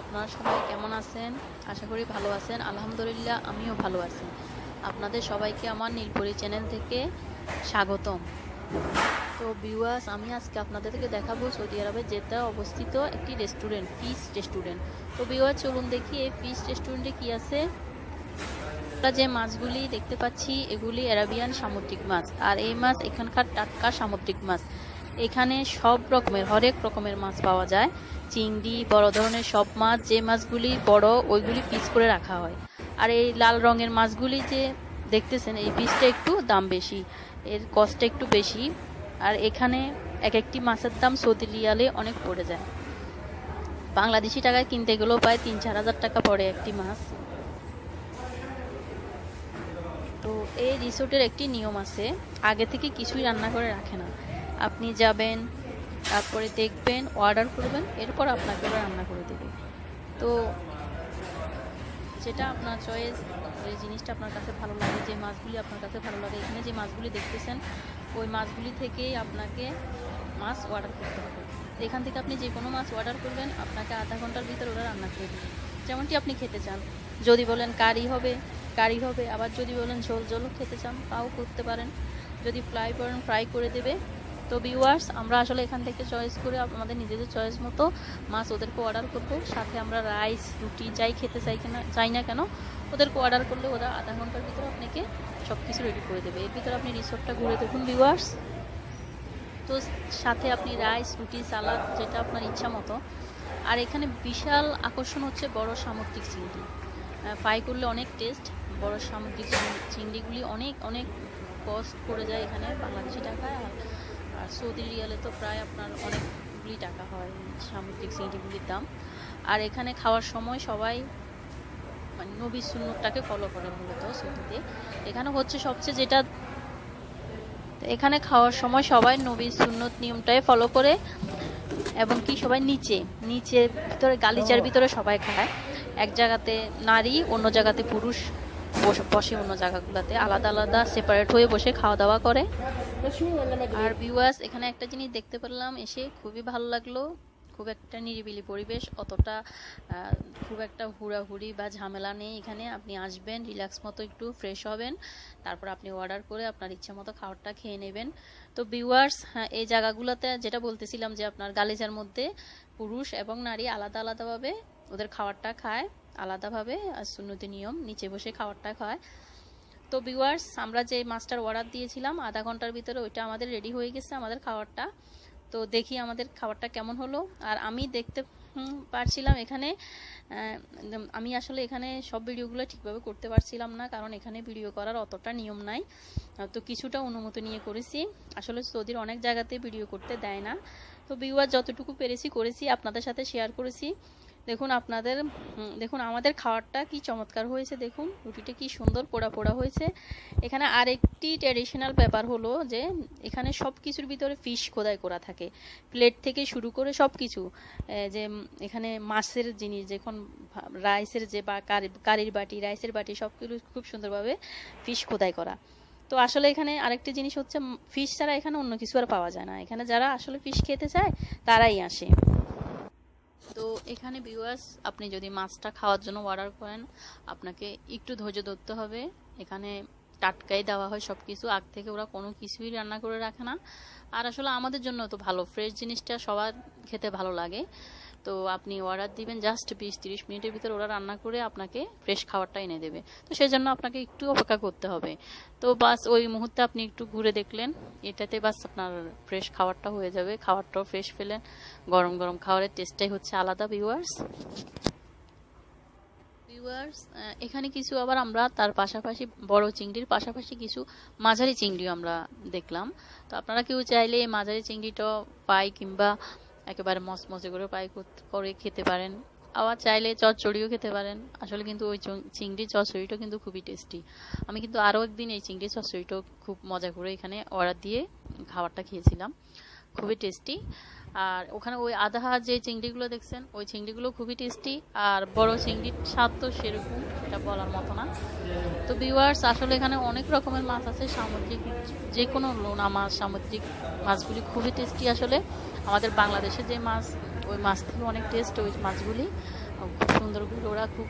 আপনারা সবাই কেমন আছেন? আশা করি ভালো আছেন। আলহামদুলিল্লাহ, আমিও ভালো আছি। আপনাদের সবাইকে আমার নীলপরি চ্যানেল থেকে স্বাগতম। তো ভিউয়ার্স আমি আজকে আপনাদেরকে দেখাবো সৌদি আরবে যেটা অবস্থিত একটি রেস্টুরেন্ট ফিশ রেস্টুরেন্ট তো ভিউয়ার চলুন দেখি এই ফিশ রেস্টুরেন্টে কি আছে। আমরা যে মাছগুলি দেখতে পাচ্ছি, এগুলি অ্যারাবিয়ান সামুদ্রিক মাছ। আর এই মাছ এখানকার টাটকা সামুদ্রিক মাছ। এখানে সব রকমের, হরেক রকমের মাছ পাওয়া যায়। চিংড়ি, বড় ধরনের সব মাছ, যে মাছগুলি বড়, ওইগুলি পিস করে রাখা হয়। আর এই লাল রঙের মাছগুলি যে দেখতেছেন, এই পিসটা একটু দাম বেশি, এর কস্টটা একটু বেশি। আর এখানে এক একটি মাছের দাম সৌদি রিয়ালে অনেক পড়ে যায়। বাংলাদেশি টাকায় কিনতে গেলেও প্রায় তিন চার হাজার টাকা পড়ে একটি মাছ। তো এই রিসোর্টের একটি নিয়ম আছে, আগে থেকে কিছুই রান্না করে রাখে না। আপনি যাবেন, তারপরে দেখবেন অর্ডার করবেন, এরপর আপনাকে রান্না করে দেবে। তো যেটা আপনার চয়েস যে জিনিসটা আপনার কাছে ভালো লাগে, যে মাছগুলি আপনার কাছে ভালো লাগে, এখানে যে মাছগুলি দেখতেছেন, ওই মাছগুলি থেকেই আপনাকে মাছ অর্ডার করতে হবে। এখান থেকে আপনি যে কোনো মাছ অর্ডার করবেন, আপনাকে আধা ঘণ্টার ভিতর ওরা রান্না করে দেবে। যেমনটি আপনি খেতে চান। যদি বলেন কারি হবে কারি হবে। আবার যদি বলেন ঝোল ঝোলও খেতে চান, তাও করতে পারেন। যদি ফ্রাই করেন ফ্রাই করে দেবে। তো ভিউয়ার্স আমরা আসলে এখান থেকে চয়েস করে আমাদের নিজেদের চয়েস মতো মাছ ওদেরকে অর্ডার করব। সাথে আমরা রাইস রুটি, যাই খেতে চাই কেনা চাই না কেন, ওদেরকে অর্ডার করলে ওরা আধা ঘণ্টার ভিতরে আপনাকে সব কিছু রেডি করে দেবে। এর ভিতরে আপনি রিসোর্টটা ঘুরে দেখুন ভিউয়ার্স তো সাথে আপনি রাইস রুটি সালাদ যেটা আপনার ইচ্ছা মতো। আর এখানে বিশাল আকর্ষণ হচ্ছে বড় সামুদ্রিক চিংড়ি। ফ্রাই করলে অনেক টেস্ট। বড় সামুদ্রিক চিংড়িগুলি অনেক অনেক কস্ট পড়ে যায় এখানে বাংলাদেশি টাকায়। আর সৌদি রিয়ালে তো প্রায় আপনার অনেকগুলি টাকা হয় সামুদ্রিক চিংড়িগুলির দাম। আর এখানে খাওয়ার সময় সবাই মানে নবী সুন্নতটাকে ফলো করে মূলত সৌদিতে। এখানে হচ্ছে সবচেয়ে যেটা এখানে খাওয়ার সময় সবাই নবী সুন্নত নিয়মটাই ফলো করে এবং কি সবাই নিচে নিচে ভিতরে গালিচার ভিতরে সবাই খায়। এক জায়গাতে নারী অন্য জায়গাতে পুরুষ বসে অন্য জায়গাগুলোতে। আলাদা আলাদা সেপারেট হয়ে বসে খাওয়া দাওয়া করে। আর ভিউয়ার্স এখানে একটা জিনিস দেখতে পেলাম এসে খুবই ভালো লাগল। খুব একটা নিরিবিলি পরিবেশ, অতটা খুব একটা হুড়াহুড়ি বা ঝামেলা নেই এখানে। আপনি আসবেন, রিল্যাক্স মতো একটু ফ্রেশ হবেন, তারপর আপনি অর্ডার করে আপনার ইচ্ছা মতো খাবারটা খেয়ে নেবেন। তো ভিউয়ার্স হ্যাঁ এই জায়গাগুলোতে যেটা বলতেছিলাম যে আপনার গালিচার মধ্যে পুরুষ এবং নারী আলাদা আলাদাভাবে ওদের খাবারটা খায়, আলাদাভাবে আর সুন্নতি নিয়ম, নিচে বসে খাবারটা খায়। তো ভিউয়ার্স আমরা যে মাছটার অর্ডার দিয়েছিলাম, আধা ঘণ্টার ভিতরে ওইটা আমাদের রেডি হয়ে গেছে আমাদের খাবারটা। তো দেখি আমাদের খাবারটা কেমন হলো। আর আমি দেখতে পারছিলাম এখানে আমি আসলে এখানে সব ভিডিওগুলো ঠিকভাবে করতে পারছিলাম না, কারণ এখানে ভিডিও করার অতটা নিয়ম নাই। তো কিছুটা অনুমতি নিয়ে করেছি। আসলে সৌদির অনেক জায়গাতে ভিডিও করতে দেয় না। তো ভিউয়ার যতটুকু পেরেছি করেছি, আপনাদের সাথে শেয়ার করেছি। দেখুন আপনাদের দেখুন আমাদের খাবারটা কি চমৎকার হয়েছে, দেখুন। রুটিটা কি সুন্দর পোড়া পোড়া হয়েছে। এখানে আরেকটি ট্র্যাডিশনাল ব্যাপার হলো যে, এখানে সব কিছুর ভিতরে ফিশ খোদাই করা থাকে। প্লেট থেকে শুরু করে সব কিছু যে এখানে মাছের জিনিস যখন রাইসের যে বা, কারি- কারির বাটি রাইসের বাটি সব কিছু খুব সুন্দরভাবে ফিশ খোদাই করা। তো আসলে এখানে আরেকটি জিনিস হচ্ছে ফিশ ছাড়া এখানে অন্য কিছু আর পাওয়া যায় না। এখানে যারা আসলে ফিশ খেতে চায়, তারাই আসে। তো এখানে ভিউয়ার্স আপনি যদি মাছটা খাওয়ার জন্য অর্ডার করেন, আপনাকে একটু ধৈর্য ধরতে হবে। এখানে টাটকাই দেওয়া হয় সব কিছু আগ থেকে ওরা কোনো কিছুই রান্না করে রাখে না। আর আসলে আমাদের জন্য তো ভালো। ফ্রেশ জিনিসটা সবার খেতে ভালো লাগে। তো আপনি অর্ডার দিবেন জাস্ট বিশ তিরিশ মিনিটের ভিতরে ওরা রান্না করে আপনাকে ফ্রেশ খাবারটা এনে দেবে। তো সেই জন্য আপনাকে একটু অপেক্ষা করতে হবে। তো বাস ওই মুহূর্তে আপনি একটু ঘুরে দেখলেন, এটাতে বাস আপনার ফ্রেশ খাবারটা হয়ে যাবে, খাবারটাও ফ্রেশ পেলেন। গরম গরম খাবারের টেস্টটাই হচ্ছে আলাদা ভিউয়ার্স ভিউয়ার্স এখানে কিছু আবার আমরা তার পাশাপাশি বড় চিংড়ির পাশাপাশি কিছু মাঝারি চিংড়িও আমরা দেখলাম। তো আপনারা কেউ চাইলে মাঝারি চিংড়িটা পাই কিংবা একেবারে মসমসে করে পাই করে খেতে পারেন। আবার চাইলে চচ্চড়িও খেতে পারেন। আসলে কিন্তু ওই চিংড়ি চচ্চড়িটা কিন্তু খুবই টেস্টি আমি কিন্তু আরও একদিন এই চিংড়ি চচ্চড়িটাও খুব মজা করে এখানে অর্ডার দিয়ে খাবারটা খেয়েছিলাম। খুবই টেস্টি আর ওখানে ওই আধা যে চিংড়িগুলো দেখছেন, ওই চিংড়িগুলো খুবই টেস্টি আর বড় চিংড়ির স্বাদ তো সেরকম, এটা বলার মতো না। তো ভিউয়ার্স আসলে এখানে অনেক রকমের মাছ আছে, সামুদ্রিক যে কোনো লোনা মাছ, সামুদ্রিক মাছগুলি খুবই টেস্টি আসলে। আমাদের বাংলাদেশে যে মাছ, ওই মাছ থেকে অনেক টেস্ট ওই মাছগুলি। খুব সুন্দর করে ওরা খুব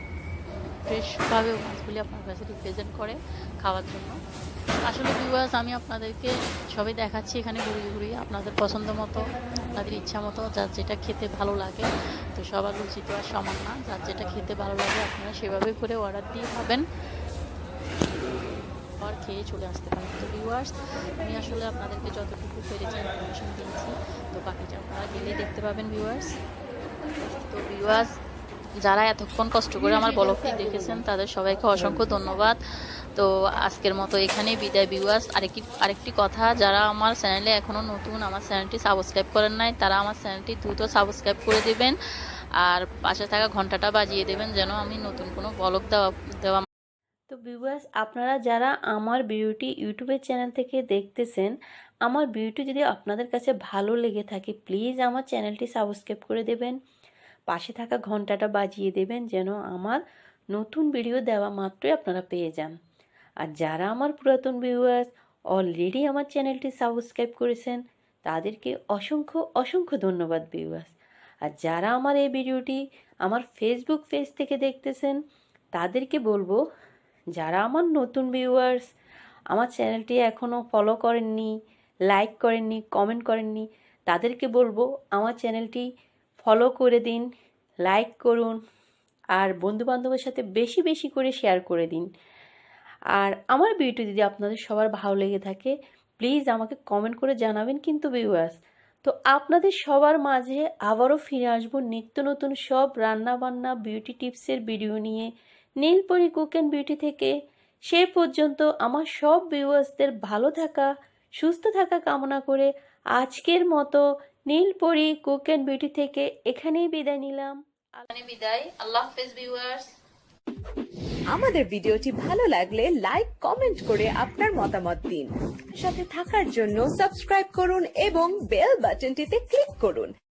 ফ্রেশভাবে মাছগুলি আপনার কাছে রিপ্রেজেন্ট করে খাওয়ার জন্য। আসলে ভিউয়ার্স আমি আপনাদেরকে সবই দেখাচ্ছি এখানে ঘুরিয়ে ঘুরিয়ে। আপনাদের পছন্দ মতো, আপনাদের ইচ্ছা মতো, যার যেটা খেতে ভালো লাগে, তো সবার রুচি তো আর সমান না। যার যেটা খেতে ভালো লাগে, আপনারা সেভাবে করে অর্ডার দিয়ে খাবেন। আর খেয়ে চলে আসতে পারেন। তো ভিউয়ার্স আমি আসলে আপনাদেরকে যতটুকু পেরেছি ইনফরমেশন দিয়েছি, তো বাকিটা আপনারা গেলেই দেখতে পাবেন ভিউয়ার্স তো ভিউয়ার্স যারা এতক্ষণ কষ্ট করে আমার ব্লগটি দেখেছেন, তাদের সবাইকে অসংখ্য ধন্যবাদ। তো আজকের মতো এখানেই বিদায় ভিউয়ার্স আরেকটি আরেকটি কথা, যারা আমার চ্যানেলে এখনও নতুন, আমার চ্যানেলটি সাবস্ক্রাইব করেন নাই, তারা আমার চ্যানেলটি দ্রুত সাবস্ক্রাইব করে দেবেন। আর পাশে থাকা ঘন্টাটা বাজিয়ে দেবেন যেন আমি নতুন কোনো বলক দেওয়া দেওয়া তো ভিউয়ার্স আপনারা যারা আমার বিউটি ইউটিউবের চ্যানেল থেকে দেখতেছেন, আমার বিউটি যদি আপনাদের কাছে ভালো লেগে থাকে প্লিজ আমার চ্যানেলটি সাবস্ক্রাইব করে দেবেন। পাশে থাকা ঘন্টাটা বাজিয়ে দেবেন যেন আমার নতুন ভিডিও দেওয়া মাত্রই আপনারা পেয়ে যান। আর যারা আমার পুরাতন ভিউয়ার্স অলরেডি আমার চ্যানেলটি সাবস্ক্রাইব করেছেন, তাদেরকে অসংখ্য অসংখ্য ধন্যবাদ ভিউয়ার্স আর যারা আমার এই ভিডিওটি আমার ফেসবুক পেজ থেকে দেখতেছেন, তাদেরকে বলব, যারা আমার নতুন ভিউয়ার্স আমার চ্যানেলটি এখনও ফলো করেননি লাইক করেননি কমেন্ট করেননি, তাদেরকে বলব, আমার চ্যানেলটি ফলো করে দিন লাইক করুন, আর বন্ধুবান্ধবের সাথে বেশি বেশি করে শেয়ার করে দিন। আর আমার ভিডিও যদি আপনাদের সবার ভালো লেগে থাকে প্লিজ আমাকে কমেন্ট করে জানাবেন কিন্তু ভিউয়ার্স তো আপনাদের সবার মাঝে আবারও ফিরে আসব নিত্য নতুন সব রান্নাবান্না বিউটি টিপসের ভিডিও নিয়ে। নীলপরি কুক অ্যান্ড বিউটি থেকে। সে পর্যন্ত আমার সব ভিউয়ার্সদের ভালো থাকা, সুস্থ থাকা কামনা করে আজকের মতো নীলপরি কুক অ্যান্ড বিউটি থেকে এখানেই বিদায় নিলাম। বিদায়। আল্লাহ হাফেজ ভিউয়ার্স আমাদের ভিডিওটি ভালো লাগলে লাইক কমেন্ট করে আপনার মতামত দিন। সাথে থাকার জন্য সাবস্ক্রাইব করুন এবং বেল বাটনটিতে ক্লিক করুন।